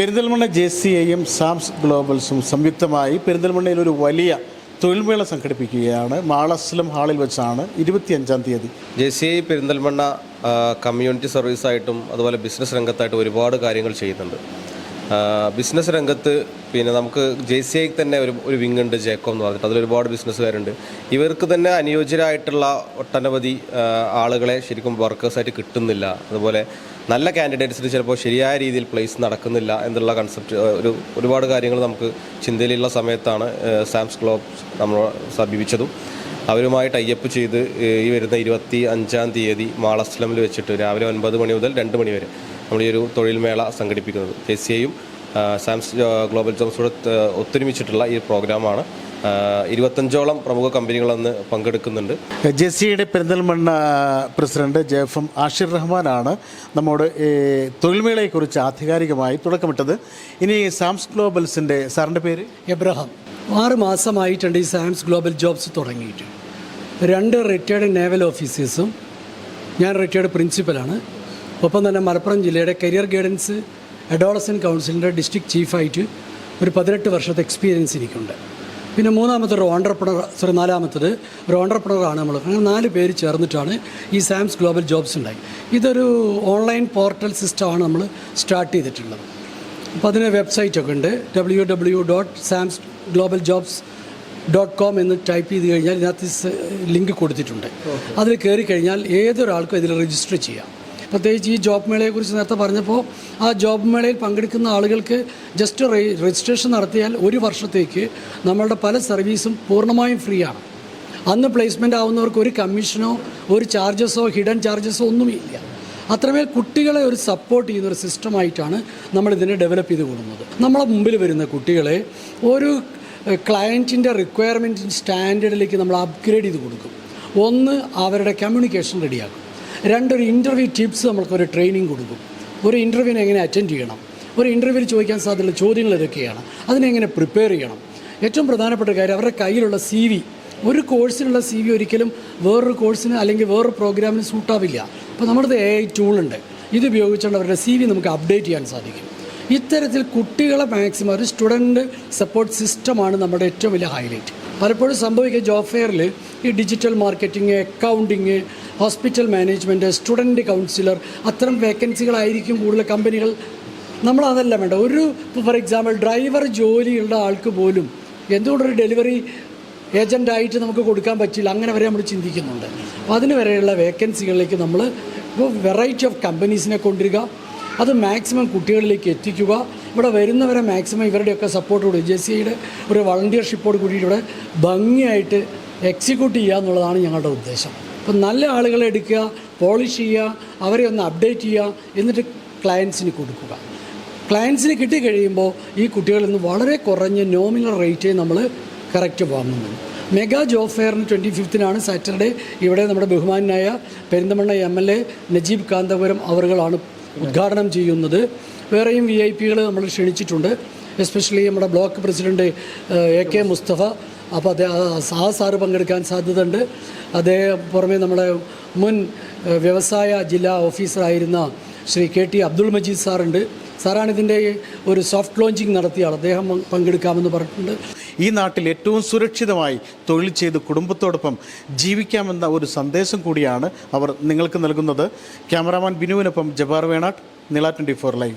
Perinthalmanna J C എയും Sams ഗ്ലോബൽസും സംയുക്തമായി പെരിന്തൽമണ്ണയിൽ ഒരു വലിയ തൊഴിൽമേള സംഘടിപ്പിക്കുകയാണ്. മാളസ്ലം ഹാളിൽ വെച്ചാണ് ഇരുപത്തിയഞ്ചാം തീയതി. J C I Perinthalmanna community സർവീസായിട്ടും അതുപോലെ ബിസിനസ് രംഗത്തായിട്ടും ഒരുപാട് കാര്യങ്ങൾ ചെയ്യുന്നുണ്ട്. ബിസിനസ് രംഗത്ത് പിന്നെ നമുക്ക് ജെ സി ഐക്ക് തന്നെ ഒരു ഒരു വിങ് ഉണ്ട് ജേക്കോ എന്ന് പറഞ്ഞിട്ട്. അതിലൊരുപാട് ബിസിനസ്സുകാരുണ്ട്. ഇവർക്ക് തന്നെ അനുയോജ്യരായിട്ടുള്ള ഒട്ടനവധി ആളുകളെ ശരിക്കും വർക്കേഴ്സായിട്ട് കിട്ടുന്നില്ല. അതുപോലെ നല്ല കാൻഡിഡേറ്റ്സിന് ചിലപ്പോൾ ശരിയായ രീതിയിൽ പ്ലേസ് നടക്കുന്നില്ല എന്നുള്ള കൺസെപ്റ്റ് ഒരു ഒരുപാട് കാര്യങ്ങൾ നമുക്ക് ചിന്തയിലുള്ള സമയത്താണ് സാംസ് ക്ലോബ് നമ്മൾ സമീപിച്ചതും. അവരുമായി ടൈപ്പ് ചെയ്ത് ഈ വരുന്ന ഇരുപത്തി അഞ്ചാം തീയതി മാളസ്ലമിൽ വെച്ചിട്ട് രാവിലെ ഒൻപത് മണി മുതൽ രണ്ട് മണി വരെ നമ്മൾ ഈ ഒരു തൊഴിൽ മേള സംഘടിപ്പിക്കുന്നത്. എസ് സി ഐയും സാംസ് ഗ്ലോബൽ ജോംസോട് ഒത്തൊരുമിച്ചിട്ടുള്ള ഈ പ്രോഗ്രാമാണ് ഇരുപത്തഞ്ചോളം പ്രമുഖ കമ്പനികൾ അന്ന് പങ്കെടുക്കുന്നുണ്ട്. ജെ സിയുടെ Perinthalmanna president J F M Ashir റഹ്മാനാണ് നമ്മോട് ഈ തൊഴിൽമേളയെക്കുറിച്ച് ആധികാരികമായി തുടക്കമിട്ടത്. ഇനി സാംസ് ഗ്ലോബൽസിന്റെ സാറിന്റെ പേര്? എബ്രഹാം. ആറ് മാസമായിട്ടുണ്ട് ഈ സാംസ് ഗ്ലോബൽ ജോബ്സ് തുടങ്ങിയിട്ട്. രണ്ട് റിട്ടയർഡ് നേവൽ ഓഫീസേഴ്സും ഞാൻ റിട്ടയർഡ് പ്രിൻസിപ്പലാണ്. ഒപ്പം തന്നെ മലപ്പുറം ജില്ലയുടെ കരിയർ ഗൈഡൻസ് അഡോളസൻ കൗൺസിലിന്റെ ഡിസ്ട്രിക്ട് ചീഫായിട്ട് ഒരു പതിനെട്ട് വർഷത്തെ എക്സ്പീരിയൻസ് എനിക്കുണ്ട്. പിന്നെ മൂന്നാമത്തെ ഒരു ഓണ്ടർപ്രണർ സോറി നാലാമത്തത് ഒരു ഓണ്ടർപ്രണറാണ് നമ്മൾ അങ്ങനെ നാല് പേര് ചേർന്നിട്ടാണ് ഈ സാംസ് ഗ്ലോബൽ ജോബ്സ് ഉണ്ടായി. ഇതൊരു ഓൺലൈൻ പോർട്ടൽ സിസ്റ്റമാണ് നമ്മൾ സ്റ്റാർട്ട് ചെയ്തിട്ടുള്ളത്. അപ്പോൾ അതിന് വെബ്സൈറ്റൊക്കെ ഉണ്ട്. W W dot Sams global jobs dot com എന്ന് ടൈപ്പ് ചെയ്ത് കഴിഞ്ഞാൽ ഇതിനകത്ത് ലിങ്ക് കൊടുത്തിട്ടുണ്ട്. അതിൽ കയറി കഴിഞ്ഞാൽ ഏതൊരാൾക്കും ഇതിൽ രജിസ്റ്റർ ചെയ്യാം. പ്രത്യേകിച്ച് ഈ ജോബ് മേളയെക്കുറിച്ച് നേരത്തെ പറഞ്ഞപ്പോൾ ആ ജോബ് മേളയിൽ പങ്കെടുക്കുന്ന ആളുകൾക്ക് ജസ്റ്റ് രജിസ്ട്രേഷൻ നടത്തിയാൽ ഒരു വർഷത്തേക്ക് നമ്മളുടെ പല സർവീസും പൂർണമായും ഫ്രീ ആണ് അന്ന് പ്ലേസ്മെന്റ് ആവുന്നവർക്ക് ഒരു കമ്മീഷനോ ഒരു ചാർജസോ ഹിഡൻ ചാർജസോ ഒന്നുമില്ല അത്രമേൽ കുട്ടികളെ ഒരു സപ്പോർട്ട് ചെയ്യുന്ന ഒരു സിസ്റ്റമായിട്ടാണ് നമ്മളിതിനെ ഡെവലപ്പ് ചെയ്ത് കൊടുക്കുന്നത് നമ്മളെ മുമ്പിൽ വരുന്ന കുട്ടികളെ ഒരു ക്ലയന്റിന്റെ റിക്വയർമെന്റിന്റെ സ്റ്റാൻഡേർഡിലേക്ക് നമ്മൾ അപ്ഗ്രേഡ് ചെയ്ത് കൊടുക്കും. ഒന്ന് അവരുടെ കമ്മ്യൂണിക്കേഷൻ റെഡിയാക്കും രണ്ടൊരു ഇന്റർവ്യൂ ടിപ്സ് നമ്മൾക്കൊരു ട്രെയിനിങ് കൊടുക്കും. ഒരു ഇന്റർവ്യൂവിനെ എങ്ങനെ അറ്റൻഡ് ചെയ്യണം? ഒരു ഇന്റർവ്യൂവിൽ ചോദിക്കാൻ സാധ്യതയുള്ള ചോദ്യങ്ങൾ ഇതൊക്കെയാണ് അതിനെങ്ങനെ പ്രിപ്പയർ ചെയ്യണം? ഏറ്റവും പ്രധാനപ്പെട്ട കാര്യം അവരുടെ കയ്യിലുള്ള സി വി ഒരു കോഴ്സിനുള്ള സി വി ഒരിക്കലും വേറൊരു കോഴ്സിന് അല്ലെങ്കിൽ വേറൊരു പ്രോഗ്രാമിന് സൂട്ടാവില്ല അപ്പോൾ നമ്മുടെ എ ഐ ടൂളുണ്ട് ഇത് ഉപയോഗിച്ചുകൊണ്ട് അവരുടെ സി വി നമുക്ക് അപ്ഡേറ്റ് ചെയ്യാൻ സാധിക്കും. ഇത്തരത്തിൽ കുട്ടികളെ മാക്സിമം ഒരു സ്റ്റുഡന്റ് സപ്പോർട്ട് സിസ്റ്റമാണ് നമ്മുടെ ഏറ്റവും വലിയ ഹൈലൈറ്റ് പലപ്പോഴും സംഭവിക്കുക ജോബ് ഫെയറിൽ ഈ digital marketing accounting hospital management student counsellor അത്തരം വേക്കൻസികളായിരിക്കും കൂടുതൽ കമ്പനികൾ. നമ്മൾ നമ്മളതല്ല വേണ്ട ഒരു ഫോർ എക്സാമ്പിൾ ഡ്രൈവർ ജോലിയുള്ള ആൾക്ക് പോലും എന്തുകൊണ്ടൊരു ഡെലിവറി ഏജന്റായിട്ട് നമുക്ക് കൊടുക്കാൻ പറ്റില്ല അങ്ങനെ വരെ നമ്മൾ ചിന്തിക്കുന്നുണ്ട്. അപ്പോൾ അതിന് വരെയുള്ള വേക്കൻസികളിലേക്ക് നമ്മൾ ഇപ്പോൾ വെറൈറ്റി ഓഫ് കമ്പനീസിനെ കൊണ്ടുവരിക. അത് മാക്സിമം കുട്ടികളിലേക്ക് എത്തിക്കുക. ഇവിടെ വരുന്നവരെ മാക്സിമം ഇവരുടെയൊക്കെ സപ്പോർട്ടോട് ജെ സി ഐയുടെ ഒരു വളണ്ടിയർഷിപ്പോട് കൂടിയിട്ട് ഇവിടെ ഭംഗിയായിട്ട് എക്സിക്യൂട്ട് ചെയ്യുക എന്നുള്ളതാണ് ഞങ്ങളുടെ ഉദ്ദേശം. അപ്പം നല്ല ആളുകളെ എടുക്കുക പോളിഷ് ചെയ്യുക അവരെ ഒന്ന് അപ്ഡേറ്റ് ചെയ്യുക എന്നിട്ട് ക്ലയൻസിന് കൊടുക്കുക. ക്ലയൻസിന് കിട്ടിക്കഴിയുമ്പോൾ ഈ കുട്ടികളിൽ നിന്ന് വളരെ കുറഞ്ഞ നോമിനൽ റേറ്റേ നമ്മൾ കറക്റ്റ് വാങ്ങുന്നു. മെഗാ ജോബ് ഫെയറിന് ട്വന്റി ഫിഫ്തിനാണ് സാറ്റർഡേ ഇവിടെ നമ്മുടെ ബഹുമാനായ Perinthalmanna M L A Najeeb Kanthapuram അവറുകളാണ് ഉദ്ഘാടനം ചെയ്യുന്നത്. വേറെയും വി ഐ പികൾ നമ്മൾ ക്ഷണിച്ചിട്ടുണ്ട്. എസ്പെഷ്യലി നമ്മുടെ block president A K Mustafa. അപ്പോൾ അദ്ദേഹം ആ സാറ് പങ്കെടുക്കാൻ സാധ്യതയുണ്ട്. അദ്ദേഹം പുറമെ നമ്മുടെ മുൻ വ്യവസായ ജില്ലാ ഓഫീസറായിരുന്ന ശ്രീ കെ ടി അബ്ദുൾ മജീദ് സാറുണ്ട്. സാറാണ് ഇതിന്റെ ഒരു സോഫ്റ്റ് ലോഞ്ചിങ് നടത്തിയ ആൾ. അദ്ദേഹം പങ്കെടുക്കാമെന്ന് പറഞ്ഞിട്ടുണ്ട്. ഈ നാട്ടിൽ ഏറ്റവും സുരക്ഷിതമായി തൊഴിൽ ചെയ്ത് കുടുംബത്തോടൊപ്പം ജീവിക്കാമെന്ന ഒരു സന്ദേശം കൂടിയാണ് അവർ നിങ്ങൾക്ക് നൽകുന്നത്. Cameraman ബിനുവിനൊപ്പം Jabbar Venatt Nila twenty four live.